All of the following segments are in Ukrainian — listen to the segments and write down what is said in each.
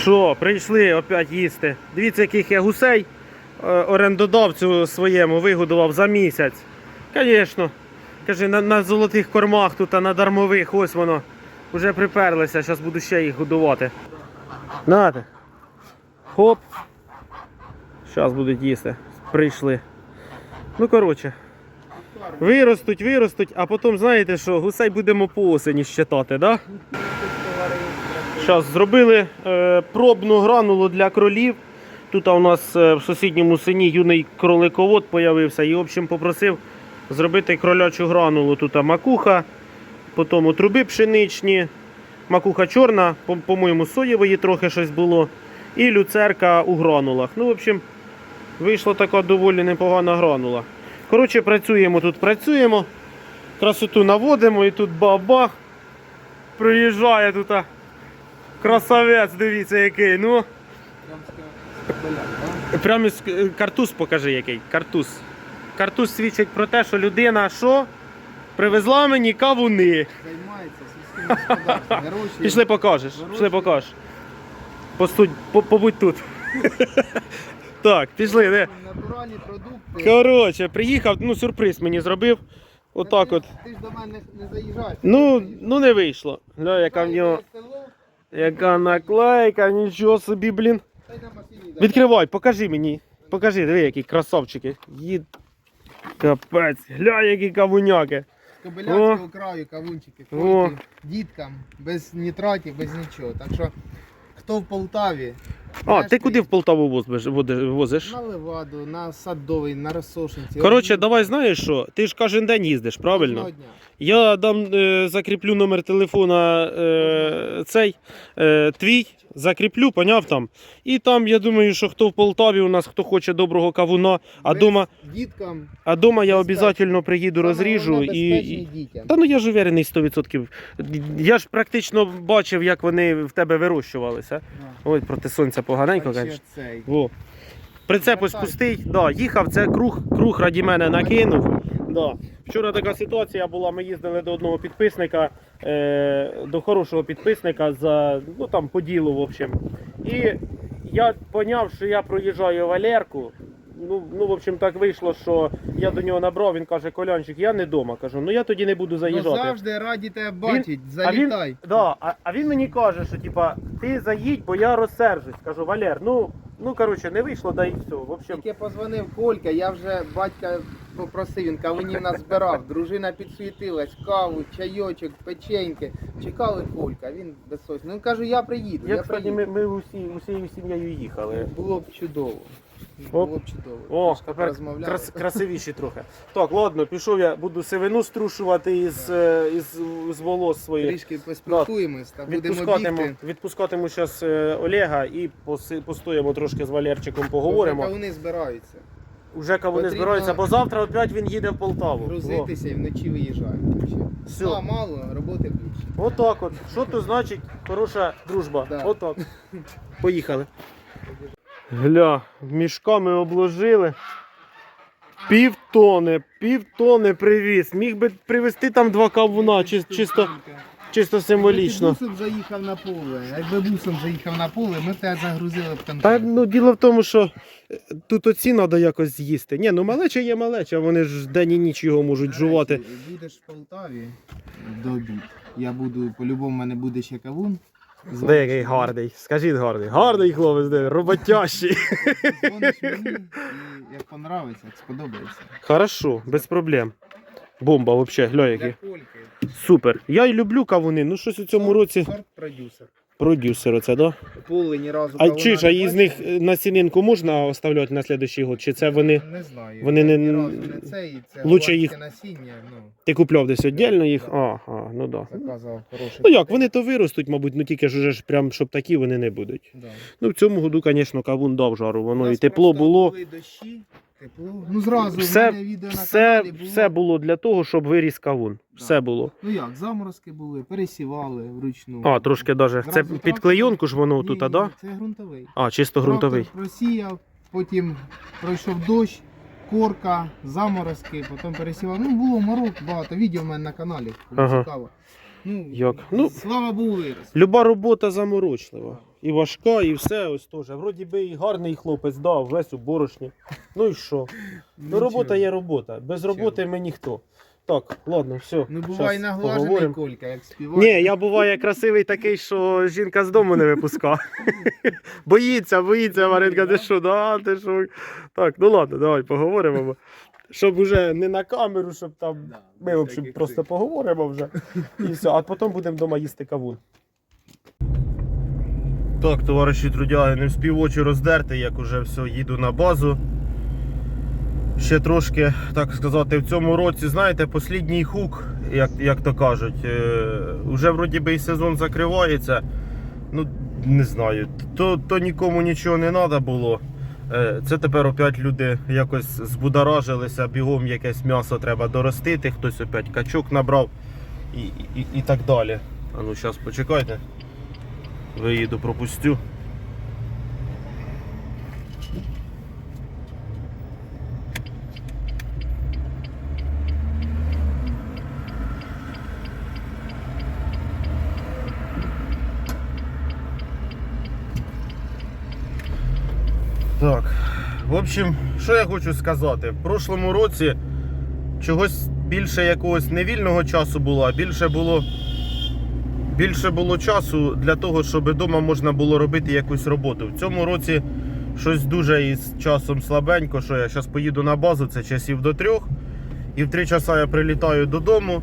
Що, прийшли опять їсти. Дивіться, яких я гусей е, орендодавцю своєму вигодував за місяць. Звісно. Каже, на, на золотих кормах тут, а на дармових, ось воно. Вже приперлися, зараз буду ще їх годувати. Нате. Хоп. Зараз будуть їсти. Прийшли. Ну, коротше. Виростуть, виростуть, а потім, знаєте що, гусей будемо по осені щитати, да? Зараз зробили е, пробну гранулу для кролів. Тут у нас е, в сусідньому сині юний кроликовод появився і, в общем, попросив зробити кролячу гранулу. Тут макуха, потім труби пшеничні, макуха чорна, по- по-моєму, соєвої трохи щось було, і люцерка у гранулах. Ну, в общем, вийшла така доволі непогана гранула. Коротше, працюємо тут, працюємо, красоту наводимо і тут бах-бах. Приїжджає тут. Красавець, дивіться який. Ну, прямо із- е, картуз покажи який. Картуз. Картуз свідчить про те, що людина що? Привезла мені кавуни. Займається сільським господарством. Вирощує. Пішли покажеш. Пішли покажеш. Постудь, по- побудь тут. Так, пішли. Не. Натуральні продукти. Коротше, приїхав, ну сюрприз мені зробив. Отак от. Ти ж до мене не заїжджаєш. Ну, ну не вийшло. Гля, яка в нього. Село, Яка наклейка, нічого собі, блін. Відкривай, покажи мені. Покажи, диви, які красавчики. Їд. Капець, гля, які кавуняки. З Кобилянського краю кавунчики. О. Діткам, без нітратів, без нічого. Так що, хто в Полтаві, А, ти куди в Полтаву возиш? возиш? на Леваду, на Садовий, на Росошинці. Коротше, давай знаєш що? Ти ж кожен день їздиш, правильно? Кожного дня. Я дам е, закріплю номер телефона е, цей е, твій, закріплю, поняв там. І там я думаю, що хто в Полтаві у нас, хто хоче доброго кавуна, а Без дома, Діткам. а дома я безпечно. обов'язково приїду, Саме розріжу головне, і. дітям. Та ну я ж уверений 100%. Я ж практично бачив, як вони в тебе вирощувалися. Да. Ой, проти сонця поганенько, ще звісно. цей. Во. Прицеп ось Вертай. пустий, да, їхав, це круг, круг раді мене накинув. Да. Вчора така ситуація була, ми їздили до одного підписника, е, до хорошого підписника за, ну там по ділу, в общем. І я поняв, що я проїжджаю Валерку. Ну, ну, в общем, так вийшло, що я до нього набрав, він каже, Колянчик, я не вдома. Кажу, ну я тоді не буду Ну, заїжджати. завжди раді тебе бачить, А він, залітай. да, а, а він мені каже, що типа, ти заїдь, бо я розсержусь. Кажу, Валер, ну, ну коротше, не вийшло, да і все. В общем, Тільки позвонив Колька, я вже батька попросив, він кавунів назбирав. Дружина підсвітилась, каву, чайочок, печеньки. Чекали Колька, він безсовісний. Ну кажу, я приїду, я як кстати, приїду. ми, ми усі, усією сім'єю їхали. Було б чудово. Оп. Було б чудово. О, Трошки тепер порозмовляли. крас, красивіші трохи. Так, ладно, пішов я, буду сивину струшувати із, е, із, із волос своїх. Трішки поспілкуємось та будемо бігти. відпускатиму зараз Олега і поси, постоїмо трошки з Валерчиком, поговоримо. Кавуни збираються. Уже кого не Потрібно збираються, бо завтра опять він їде в Полтаву. О. Грузитися і вночі виїжджаємо. Так Все. Сна мало, роботи більше. Отак от. Що то значить хороша дружба? Да. Отак. Поїхали. Гля, мішками обложили. Півтони, півтони привіз. Міг би привезти там два кавуна, чи- чисто, чисто символічно. Якби ти бусом заїхав на поле, якби бусом заїхав на поле, ми б тебе загрузили б там. Та ну діло в тому, що е, тут оці треба якось з'їсти. Ні, ну малеча є малеча, вони ж день і ніч його можуть жувати. Будеш в Полтаві до обід. Я буду, по-любому, в мене буде ще кавун. Де який гарний, скажіть гарний. Гарний хлопець, де роботящий. Дзвониш мені, і як понравиться, як сподобається. Хорошо, без проблем. Бомба взагалі, гля Для який. Кольки. Супер. Я й люблю кавуни. Ну щось у цьому році продюсер. продюсер оце, да? Поле ні разу А чи ж, а із них е, насінинку можна оставляти на слідуючий год? Чи це вони. Не знаю. вони не- Ні разу не це, і це Лучше їх- насіння, ну, Ти купляв десь віддільно їх? А, а, ну да. заказав хороший. Ну як, вони то виростуть, мабуть, ну тільки ж уже ж прям, щоб такі вони не будуть. Да. Ну в цьому году, звісно, кавун дав жару, воно і тепло було. були дощі, тепло. Ну зразу Все- в мене відео на Все, каналі було. все було для того, щоб виріс кавун. Все було. Ну як, заморозки були, пересівали вручну. А, трошки даже. Це Зразу під трактор- клейонку ж воно тут, ні, да? Це ґрунтовий. А, чисто ґрунтовий. Трактор просіяв, потім пройшов дощ, корка, заморозки, потім пересівав. Ну було морок багато. Відео в мене на каналі, кому Ага. цікаво. Ну, Як? Ну, слава Богу, вирос. Люба робота заморочлива. І важка, і все ось теж. Вроді би і гарний хлопець, да, весь у борошні. Ну і що? Ну, робота є робота. Без роботи ми ніхто. Так, ладно, все. Ну буває наглажений Колька, як співає. Ні, я буває красивий такий, що жінка з дому не випускає. боїться, боїться, Маринка, ти що, да, ти що. Так, ну ладно, давай поговоримо. бо- Щоб уже не на камеру, щоб там. Да, Ми, в общем, всяких просто поговоримо вже. І все, а потім будемо вдома їсти кавун. Так, товариші трудяги, не вспів очі роздерти, як уже все, їду на базу. Ще трошки, так сказати, в цьому році, знаєте, послідній хук, як, як то кажуть. Е, вже вроді би і сезон закривається. Ну, не знаю, то, то нікому нічого не треба було. Е, Це тепер опять люди якось збудоражилися, бігом якесь м'ясо треба доростити, хтось опять качок набрав і, і, і так далі. А ну зараз почекайте. Виїду пропустю. Так, в общем, що я хочу сказати? В прошлому році чогось більше якогось не вільного часу було, а більше було більше було часу для того, щоб вдома можна було робити якусь роботу. В цьому році щось дуже із часом слабенько, що я зараз поїду на базу, це часів до трьох. І в три часа я прилітаю додому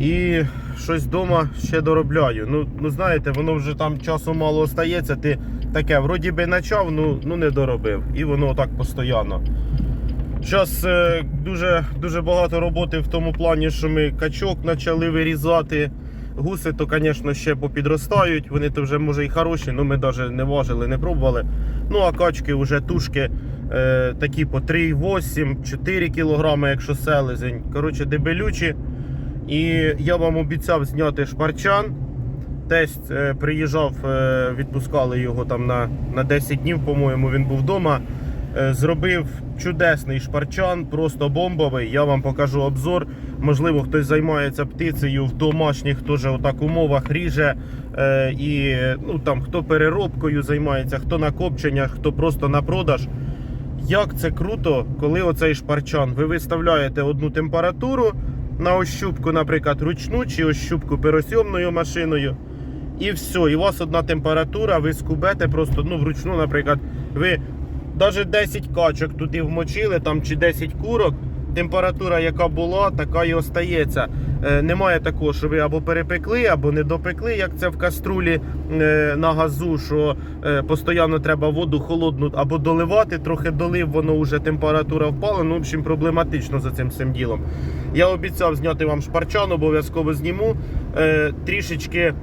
і щось вдома ще доробляю. Ну, ну знаєте, воно вже там часу мало остається. Ти таке, вроді би почав, ну, ну не доробив. І воно так постійно. Зараз е, дуже, дуже багато роботи в тому плані, що ми качок почали вирізати. Гуси, то, звісно, ще попідростають. Вони то вже може і хороші, але ми навіть не важили, не пробували. Ну, а качки вже тушки е, такі по 3,8, 4 кг, якщо селезень. Коротше, дебелючі. І я вам обіцяв зняти шпарчан. Тесть е, приїжджав, е, відпускали його там на, на 10 днів, по-моєму, він був вдома. Е, зробив чудесний шпарчан, просто бомбовий. Я вам покажу обзор. Можливо, хтось займається птицею в домашніх теж отак умовах ріже. Е, і ну, там, хто переробкою займається, хто на копченнях, хто просто на продаж. Як це круто, коли оцей шпарчан ви виставляєте одну температуру на ощупку, наприклад, ручну чи ощупку пересйомною машиною. І все, і у вас одна температура, ви скубете просто ну, вручну, наприклад, ви навіть 10 качок туди вмочили, там чи 10 курок. Температура, яка була, така і остається. Е, немає такого, що ви або перепекли, або не допекли, як це в каструлі е, на газу, що е, постійно треба воду холодну або доливати, трохи долив, воно вже температура впала. Ну, в общем, проблематично за цим всім ділом. Я обіцяв зняти вам шпарчан, обов'язково зніму. Е, трішечки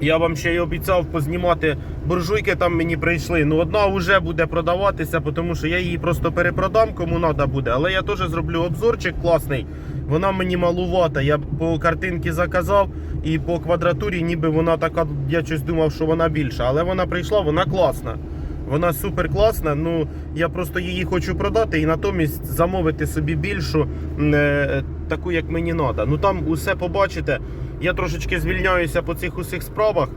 я вам ще й обіцяв познімати буржуйки там мені прийшли. Ну одна вже буде продаватися, тому що я її просто перепродам, кому треба буде. Але я теж зроблю обзорчик класний. Вона мені малувата. Я по картинці заказав і по квадратурі, ніби вона така. Я щось думав, що вона більша. Але вона прийшла, вона класна. Вона супер класна. Ну я просто її хочу продати і натомість замовити собі більшу, е, таку як мені треба. Ну там усе побачите. Я трошечки звільняюся по цих усіх справах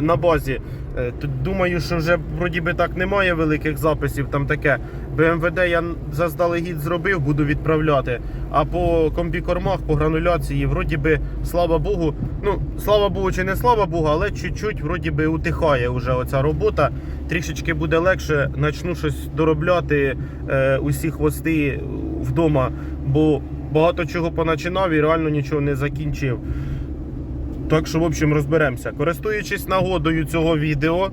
на базі. Е, думаю, що вже вроді би так немає великих записів. Там таке. БМВД я заздалегідь зробив, буду відправляти. А по комбікормах, по грануляції, вроді би, слава Богу, ну слава Богу, чи не слава Богу, але чуть-чуть вроді би утихає вже оця робота. Трішечки буде легше, почну щось доробляти е, усі хвости вдома, бо багато чого поначинав і реально нічого не закінчив. Так що, в общем, розберемося. Користуючись нагодою цього відео,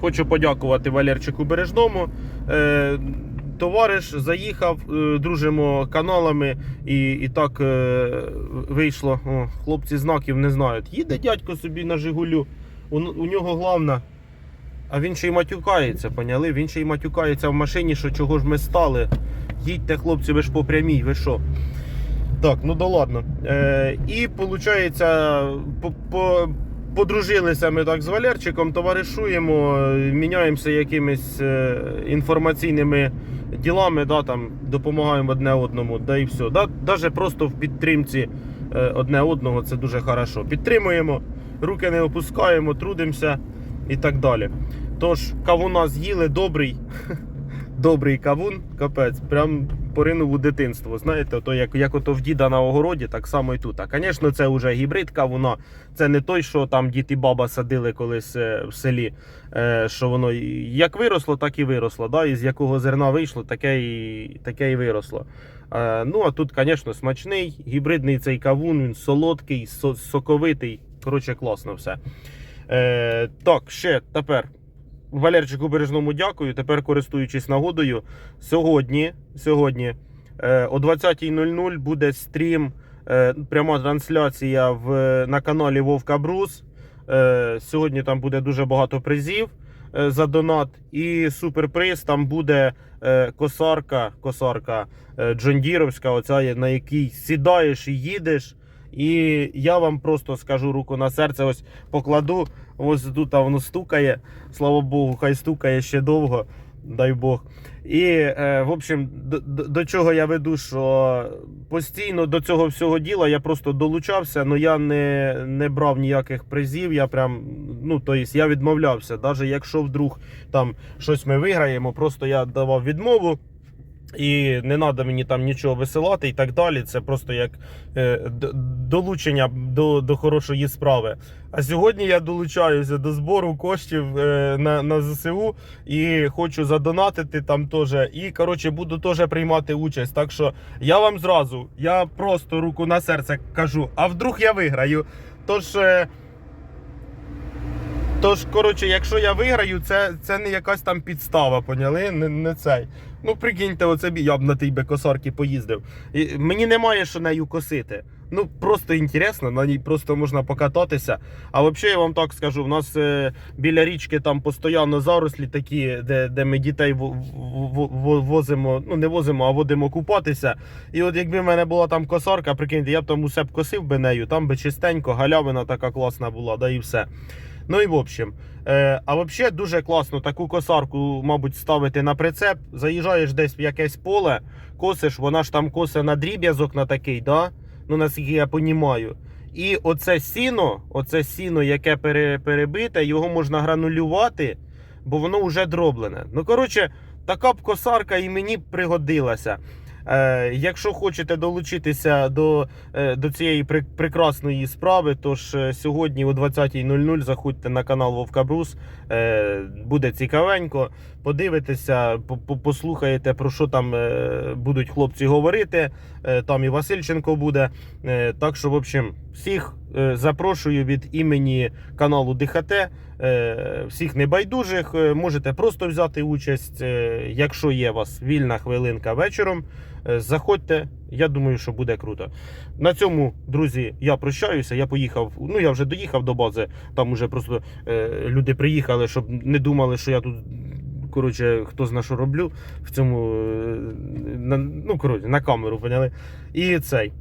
хочу подякувати Валерчику Бережному. Е, товариш заїхав, е, дружимо каналами, і, і так е, вийшло. О, хлопці знаків не знають. Їде дядько собі на Жигулю. У, у нього головна. А він ще й матюкається, поняли? Він ще й матюкається в машині, що чого ж ми стали. Їдьте, хлопці, ви ж по прямій, ви що? Так, ну да ладно. Е, і виходить, по, по, подружилися ми так з Валерчиком, товаришуємо, міняємося якимись е, інформаційними ділами, да, там, допомагаємо одне одному, да і все. Да, просто в підтримці е, одне одного, це дуже хорошо. Підтримуємо, руки не опускаємо, трудимося і так далі. Тож, кавуна з'їли добрий, добрий кавун, капець, прям поринув у дитинство. Знаєте, то як, як ото в діда на огороді, так само і тут. А, звісно, це вже гібрид кавуна. Це не той, що там дід і баба садили колись е, в селі. е, Що воно як виросло, так і виросло. Да? Із якого зерна вийшло, таке і, таке і виросло. Е, Ну, а тут, звісно, смачний, гібридний цей кавун, він солодкий, соковитий. Коротше, класно все. Так, ще тепер. Валерчику Бережному дякую. Тепер користуючись нагодою. Сьогодні, сьогодні е, о 20.00 буде стрім, е, пряма трансляція в, на каналі Вовка Брус. Е, сьогодні там буде дуже багато призів за донат. І суперприз там буде косарка, косарка Джондіровська, оця, на якій сідаєш і їдеш. І я вам просто скажу руку на серце, ось покладу. Ось тут а воно стукає. Слава Богу, хай стукає ще довго, дай Бог. І, е, в общем, до, до, чого я веду, що постійно до цього всього діла я просто долучався, але я не, не брав ніяких призів. Я прям, ну, тобто я відмовлявся. Навіть якщо вдруг там щось ми виграємо, просто я давав відмову. І не треба мені там нічого висилати і так далі. Це просто як е, долучення до, до хорошої справи. А сьогодні я долучаюся до збору коштів е, на, на ЗСУ і хочу задонатити там теж. І коротше буду теж приймати участь. Так що я вам зразу, я просто руку на серце кажу, а вдруг я виграю. Тож. Тож, коротше, якщо я виграю, це, це не якась там підстава, поняли? Не, не цей. Ну, прикиньте, оце б я б на тій би косарки поїздив. І мені немає що нею косити. Ну, просто інтересно, на ній просто можна покататися. А взагалі я вам так скажу: у нас е, біля річки там постійно зарослі такі, де, де ми дітей в, в, в, возимо, ну не возимо, а водимо купатися. І от якби в мене була там косарка, прикиньте, я б там усе б косив би нею, там би чистенько, галявина така класна була, да і все. Ну і в общем. Е, а взагалі дуже класно таку косарку, мабуть, ставити на прицеп. Заїжджаєш десь в якесь поле, косиш, вона ж там косе на дріб'язок на такий, да? ну наскільки я понімаю. І оце сіно, оце сіно, яке пере, перебите, його можна гранулювати, бо воно вже дроблене. Ну, коротше, така б косарка і мені пригодилася. Е, якщо хочете долучитися до, е, до цієї пр- прекрасної справи, тож ж сьогодні о 20.00 заходьте на канал Вовка Брус. Е, буде цікавенько. Подивитеся, по- по- послухаєте, про що там е, будуть хлопці говорити. Е, там і Васильченко буде. Е, так що, в общем, всіх е, запрошую від імені каналу ДХТ. Е, всіх небайдужих. Е, Можете просто взяти участь, е, якщо є у вас вільна хвилинка вечором. Е, Заходьте, я думаю, що буде круто. На цьому, друзі, я прощаюся. Я поїхав. Ну я вже доїхав до бази. Там уже просто е, люди приїхали, щоб не думали, що я тут. Коротше, хто зна що роблю в цьому е, ну, коротше, на камеру, поняли? І цей.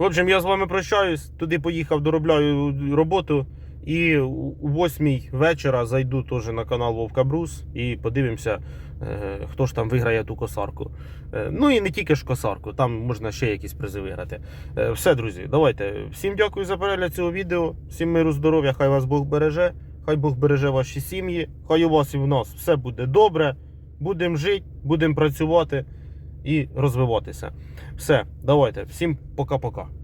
Общем, я з вами прощаюсь. Туди поїхав, доробляю роботу. І у 8 вечора зайду теж на канал Вовка Брус і подивимося, е, хто ж там виграє ту косарку. Е, Ну і не тільки ж косарку, там можна ще якісь призи виграти. Е, Все, друзі, давайте. Всім дякую за перегляд цього відео. Всім миру, здоров'я, хай вас Бог береже, хай Бог береже ваші сім'ї, хай у вас і в нас все буде добре. Будемо жити, будемо працювати і розвиватися. Все, давайте. Всім пока-пока.